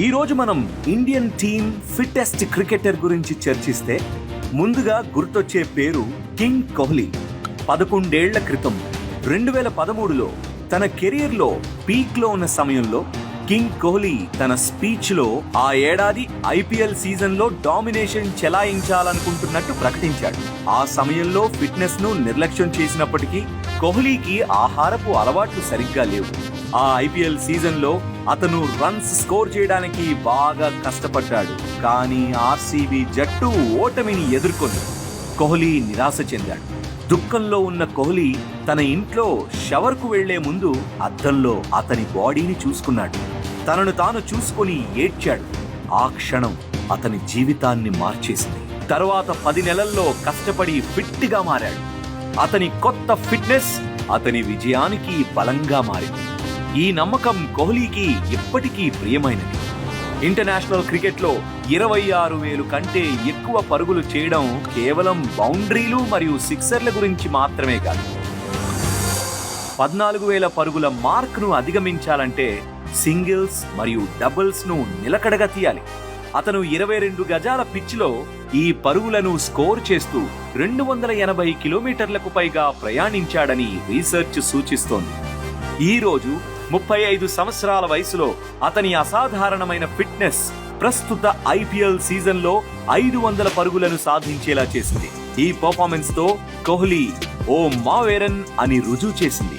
ఈ రోజు మనం ఇండియన్ టీమ్ ఫిట్టెస్ట్ క్రికెటర్ గురించి చర్చిస్తే ముందుగా గుర్తొచ్చే పేరు కింగ్ కోహ్లీ. పదకొండేళ్ళ క్రితం రెండు వేల పదమూడులో తన కెరీర్లో పీక్లో ఉన్న సమయంలో కింగ్ కోహ్లీ తన స్పీచ్లో ఆ ఏడాది ఐపీఎల్ సీజన్లో డామినేషన్ చెలాయించాలనుకుంటున్నట్టు ప్రకటించాడు. ఆ సమయంలో ఫిట్నెస్ను నిర్లక్ష్యం చేసినప్పటికీ కోహ్లీకి ఆహారపు అలవాట్లు సరిగ్గా లేవు. ఆ ఐపీఎల్ సీజన్లో అతను రన్స్ స్కోర్ చేయడానికి బాగా కష్టపడ్డాడు. కానీ ఆర్సీబీ జట్టు ఓటమిని ఎదుర్కొంది. కోహ్లీ నిరాశ చెందాడు. దుఃఖంలో ఉన్న కోహ్లీ తన ఇంట్లో షవర్కు వెళ్ళే ముందు అద్దంలో అతని బాడీని చూసుకున్నాడు. తనను తాను చూసుకొని ఏడ్చాడు. ఆ క్షణం అతని జీవితాన్ని మార్చేసింది. తర్వాత పది నెలల్లో కష్టపడి ఫిట్గా మారాడు. అతని కొత్త ఫిట్నెస్ అతని విజయానికి బలంగా మారింది. ఈ నమ్మకం కోహ్లీకి ఇప్పటికీ ప్రియమైనది. ఇంటర్నేషనల్ క్రికెట్లో ఇరవై ఆరు వేలు కంటే ఎక్కువ పరుగులు చేయడం కేవలం బౌండరీలు మరియు సిక్సర్ల గురించి మాత్రమే కాదు. పద్నాలుగు వేల పరుగుల మార్క్ను అధిగమించాలంటే సింగిల్స్ మరియు డబుల్స్ను నిలకడగా తీయాలి. అతను ఇరవై రెండు గజాల పిచ్లో ఈ పరుగులను స్కోర్ చేస్తూ రెండు వందల ఎనభై కిలోమీటర్లకు పైగా ప్రయాణించాడని రీసెర్చ్ సూచిస్తోంది. ఈ రోజు ముప్పై ఐదు సంవత్సరాల వయసులో అతని అసాధారణమైన ఫిట్నెస్ ప్రస్తుత ఐపీఎల్ సీజన్లో ఐదు వందల పరుగులను సాధించేలా చేసింది. ఈ పర్ఫార్మెన్స్తో కోహ్లీ ఓ మావేరన్ అని రుజువు చేసింది.